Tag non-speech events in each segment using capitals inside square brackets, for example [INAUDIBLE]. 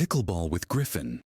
Pickleball with Griffin.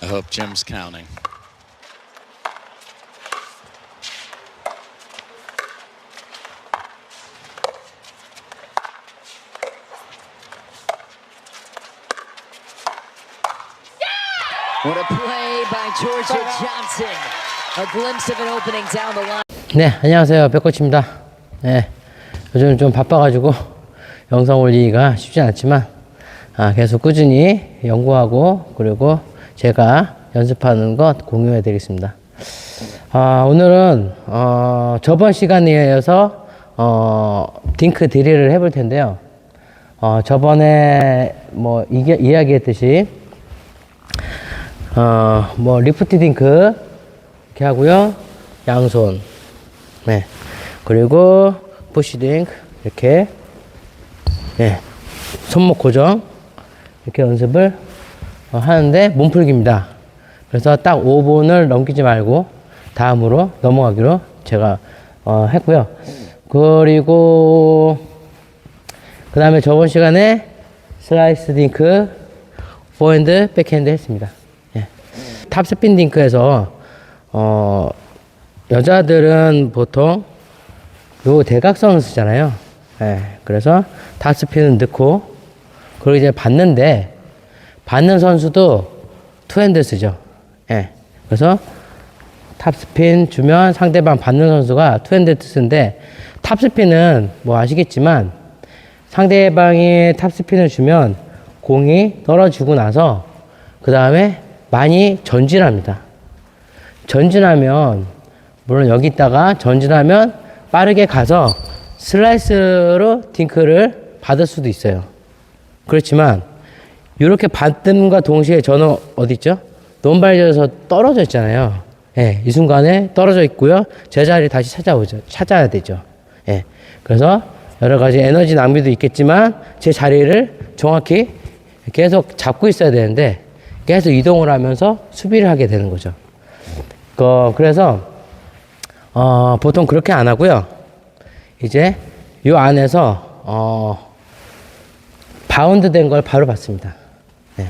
I hope Jim's counting. Georgia Johnson. A glimpse of an opening down the line. 네, 안녕하세요. 백코치입니다. 네, 요즘 좀 바빠가지고 영상 올리기가 쉽지 않지만 아, 계속 꾸준히 연구하고 그리고 제가 연습하는 것 공유해 드리겠습니다. 아, 오늘은 어, 저번 시간에 이어서 어, 딩크 드릴을 해볼 텐데요. 어, 저번에 뭐 이게, 이야기했듯이 어, 뭐 리프트 딩크 이렇게 하고요. 양손. 네. 그리고 푸시 딩크 이렇게 예. 손목 고정 이렇게 연습을 어, 하는데 몸풀기입니다. 그래서 딱 5분을 넘기지 말고 다음으로 넘어가기로 제가 어, 했고요. 그리고 그 다음에 저번 시간에 슬라이스 딩크 포핸드 백핸드 했습니다. 예. 탑스핀 딩크에서 어, 여자들은 보통 요 대각선을 쓰잖아요. 예. 그래서 탑스핀은 넣고 그리고 이제 받는데 받는 선수도 투핸드 쓰죠. 예. 그래서 탑스핀 주면 상대방 받는 선수가 투핸드 쓰는데 탑스핀은 뭐 아시겠지만 상대방이 탑스핀을 주면 공이 떨어지고 나서 그 다음에 많이 전진합니다. 전진하면 물론 여기 있다가 전진하면 빠르게 가서 슬라이스로 딩크를 받을 수도 있어요. 그렇지만 이렇게 받음과 동시에 저는 어디 있죠? 논발져서 떨어져 있잖아요. 예, 이 순간에 떨어져 있고요. 제자리 다시 찾아오죠. 찾아야 되죠. 예. 그래서 여러 가지 에너지 낭비도 있겠지만 제 자리를 정확히 계속 잡고 있어야 되는데 계속 이동을 하면서 수비를 하게 되는 거죠. 그, 그래서 어, 보통 그렇게 안 하고요. 이제 이 안에서 어, 바운드 된 걸 바로 받습니다. 네.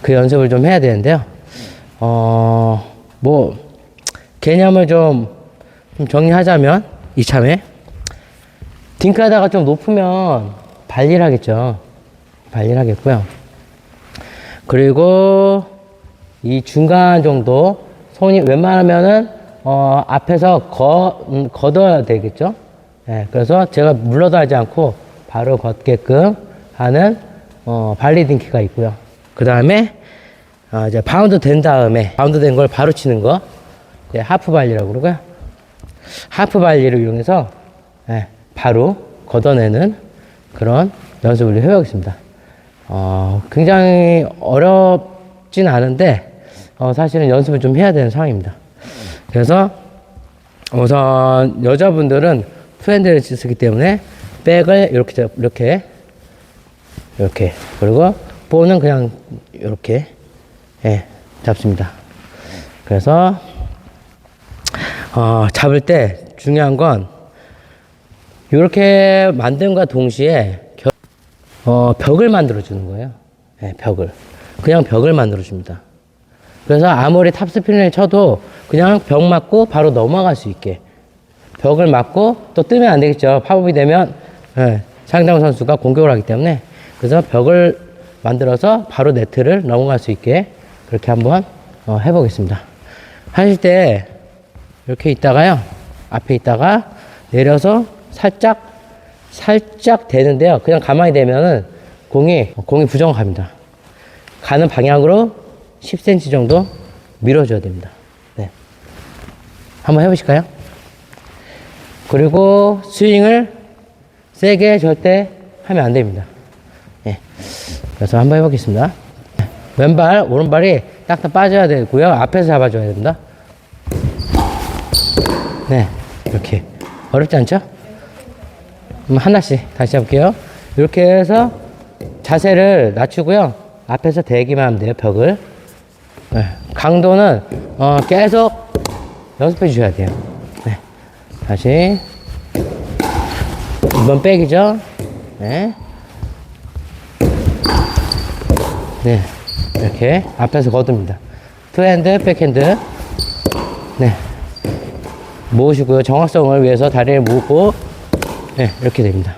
그 연습을 좀 해야 되는데요. 어, 뭐 개념을 좀, 좀 정리하자면 이참에 딩크하다가 좀 높으면 발리를 하겠죠. 발리를 하겠고요. 그리고 이 중간 정도 손이 웬만하면은 어, 앞에서 거, 음, 걷어야 되겠죠. 예, 그래서 제가 물러도 하지 않고 바로 걷게끔 하는 어, 발리 딩 키가 있고요. 그 다음에 어, 이제 바운드 된 다음에 바운드 된 걸 바로 치는 거 이제 하프 발리라고 그러고요. 하프 발리를 이용해서 예, 바로 걷어내는 그런 연습을 해보겠습니다. 어, 굉장히 어렵진 않은데 어, 사실은 연습을 좀 해야 되는 상황입니다. 그래서 우선 여자분들은 투핸드를 쓰기 때문에 백을 이렇게 잡- 이렇게 이렇게 그리고 볼은 그냥 이렇게 예, 잡습니다. 그래서 어, 잡을 때 중요한 건 이렇게 만듦과 동시에 겨- 어, 벽을 만들어 주는 거예요. 예, 벽을 그냥 벽을 만들어 줍니다. 그래서 아무리 탑스핀을 쳐도 그냥 벽 맞고 바로 넘어갈 수 있게 벽을 맞고 또 뜨면 안 되겠죠. 팝업이 되면 예, 상대방 선수가 공격을 하기 때문에 그래서 벽을 만들어서 바로 네트를 넘어갈 수 있게 그렇게 한번 어, 해보겠습니다. 하실 때 이렇게 있다가요 앞에 있다가 내려서 살짝 살짝 되는데요. 그냥 가만히 되면은 공이 공이 부정합니다. 가는 방향으로 10cm 정도 밀어줘야 됩니다. 네. 한번 해보실까요? 그리고 스윙을 세게 절대 하면 안 됩니다. 예. 그래서 한번 해보겠습니다. 왼발, 오른발이 딱딱 빠져야 되고요. 앞에서 잡아줘야 됩니다. 네. 이렇게. 어렵지 않죠? 하나씩 다시 해볼게요. 이렇게 해서 자세를 낮추고요. 앞에서 대기만 하면 돼요, 벽을. 네, 강도는 어, 계속 연습해 주셔야 돼요. 네. 다시. 이번 백이죠. 네. 네. 이렇게 앞에서 거둡니다. 투핸드, 백핸드. 네. 모으시고요. 정확성을 위해서 다리를 모으고, 네. 이렇게 됩니다.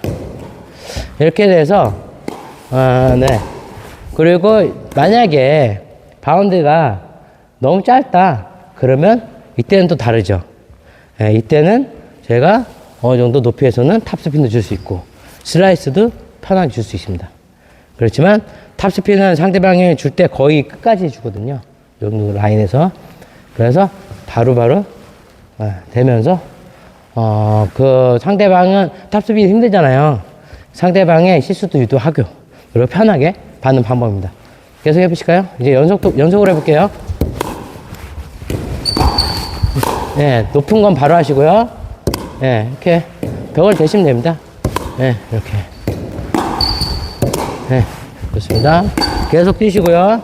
이렇게 돼서, 아, 네. 그리고 만약에 바운드가 너무 짧다. 그러면 이때는 또 다르죠. 예, 이때는 제가 어느 정도 높이에서는 탑스핀도 줄 수 있고 슬라이스도 편하게 줄 수 있습니다. 그렇지만 탑스핀은 상대방이 줄 때 거의 끝까지 주거든요. 이 정도 라인에서. 그래서 바로바로 아, 되면서 어, 그 상대방은 탑스핀이 힘들잖아요. 상대방의 실수도 유도하고 그리고 편하게 받는 방법입니다. 계속 해보실까요? 이제 연속, 연속으로 해볼게요. 네, 높은 건 바로 하시고요. 네, 이렇게 벽을 대시면 됩니다. 네, 이렇게. 네, 좋습니다. 계속 뛰시고요.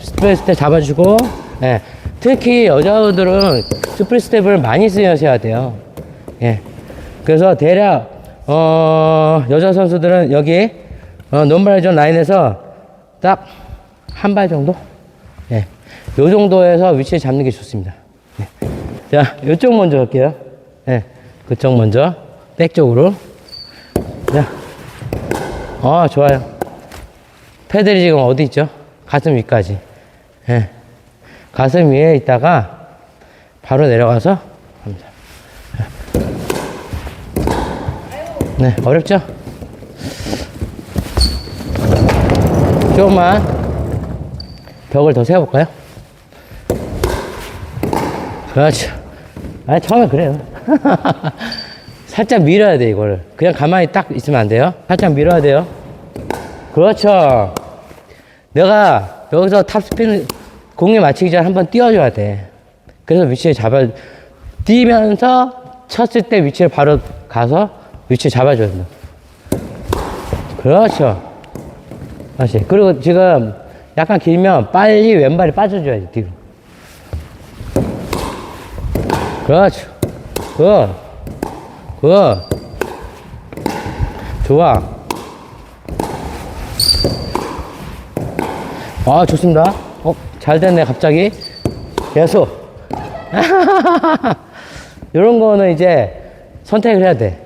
스프레스 때 잡아주고, 네, 특히 여자분들은 스프레스 스텝을 많이 쓰셔야 돼요. 예. 그래서 대략, 어, 여자 선수들은 여기, 어, 논발전 라인에서 딱 한 발 정도? 예. 요 정도에서 위치를 잡는 게 좋습니다. 예. 자, 이쪽 먼저 할게요. 예. 그쪽 먼저. 백 쪽으로. 자. 어, 좋아요. 패들이 지금 어디 있죠? 가슴 위까지. 예. 가슴 위에 있다가 바로 내려가서 합니다. 네, 어렵죠? 조금만 벽을 더 세워볼까요? 그렇죠. 아 처음에 그래요. [LAUGHS] 살짝 밀어야 돼, 이거를. 그냥 가만히 딱 있으면 안 돼요. 살짝 밀어야 돼요. 그렇죠. 내가 여기서 탑스핀 공에 맞추기 전에 한번 띄워줘야 돼. 그래서 위치를 잡아, 뛰면서 쳤을 때 위치를 바로 가서 위치를 잡아줘야 된다. 그렇죠. 다시. 그리고 지금 약간 길면 빨리 왼발이 빠져줘야지, 뒤로. 그렇죠. 굿. 굿. 좋아. 아, 좋습니다. 어, 잘 됐네, 갑자기. 계속. [LAUGHS] 이런 거는 이제 선택을 해야 돼.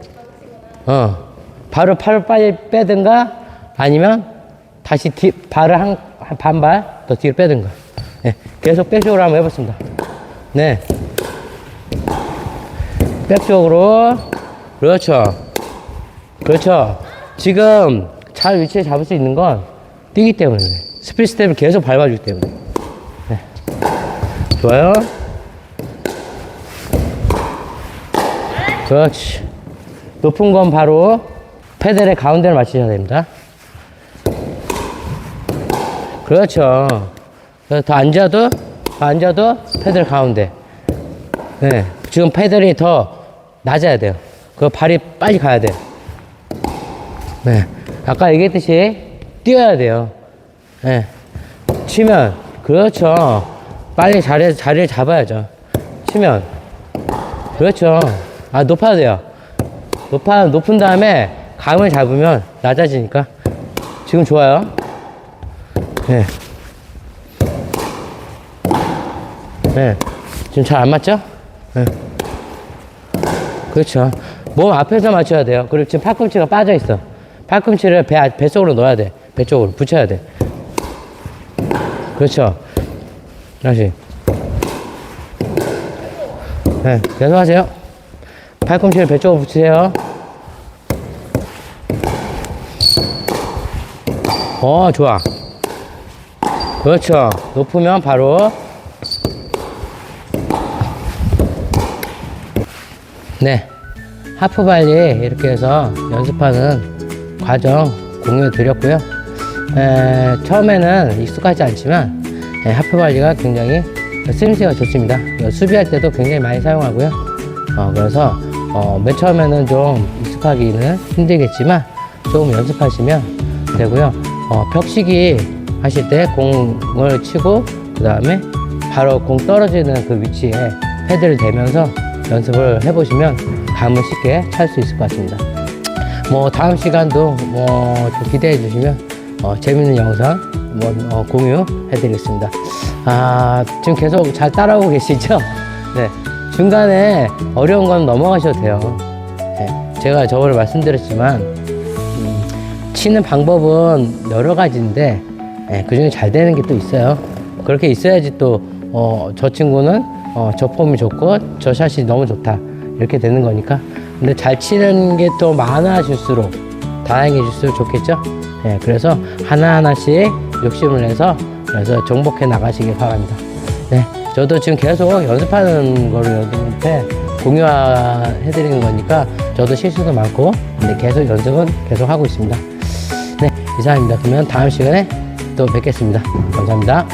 어. 발을 팔을 빨리 빼든가 아니면 다시 뒤, 발을 한, 한 반발 더 뒤로 빼든가. 네. 계속 백쪽으로 한번 해봤습니다. 네. 백쪽으로. 그렇죠. 그렇죠. 지금 잘 위치에 잡을 수 있는 건 뛰기 때문에. 스피드 스텝을 계속 밟아주기 때문에. 네. 좋아요. 그렇지. 높은 건 바로 페달의 가운데를 맞추셔야 됩니다. 그렇죠. 더 앉아도, 더 앉아도 페달 가운데. 네. 지금 페달이 더 낮아야 돼요. 그 발이 빨리 가야 돼요. 네. 아까 얘기했듯이 뛰어야 돼요. 네. 치면, 그렇죠. 빨리 자리, 자리를 잡아야죠. 치면. 그렇죠. 아, 높아야 돼요. 높아, 높은 다음에 감을 잡으면 낮아지니까. 지금 좋아요. 네. 네. 지금 잘 안 맞죠? 네. 그렇죠. 몸 앞에서 맞춰야 돼요. 그리고 지금 팔꿈치가 빠져 있어. 팔꿈치를 배, 배 속으로 넣어야 돼. 배 쪽으로 붙여야 돼. 그렇죠. 다시. 네, 계속 하세요. 팔꿈치를 배 쪽으로 붙이세요. 어, 좋아. 그렇죠. 높으면 바로. 네. 하프 발리 이렇게 해서 연습하는 과정 공유해 드렸고요. 에, 처음에는 익숙하지 않지만 에, 하프 발리가 굉장히 쓰임새가 좋습니다. 이거 수비할 때도 굉장히 많이 사용하고요. 어, 그래서 어, 맨 처음에는 좀 익숙하기는 힘들겠지만 조금 연습하시면 되고요. 어, 벽치기 하실 때 공을 치고 그 다음에 바로 공 떨어지는 그 위치에 패드를 대면서 연습을 해보시면 감을 쉽게 찰 수 있을 것 같습니다. 뭐 다음 시간도 뭐좀 기대해 주시면 어, 재밌는 영상 한번 어, 공유해 드리겠습니다. 아 지금 계속 잘 따라오고 계시죠? [LAUGHS] 네 중간에 어려운 건 넘어가셔도 돼요. 네, 제가 저번에 말씀드렸지만 음, 치는 방법은 여러 가지인데 예, 그중에 잘 되는 게 또 있어요. 그렇게 있어야지 또 어, 저 친구는 어, 저 폼이 좋고 저 샷이 너무 좋다 이렇게 되는 거니까 근데 잘 치는 게 또 많아질수록 다양해질수록 좋겠죠. 예, 그래서 하나하나씩 욕심을 내서 그래서 정복해 나가시길 바랍니다. 네, 저도 지금 계속 연습하는 거를 여러분한테 공유해드리는 거니까 저도 실수도 많고 근데 계속 연습은 계속 하고 있습니다. 네, 이상입니다. 그러면 다음 시간에 또 뵙겠습니다. 감사합니다.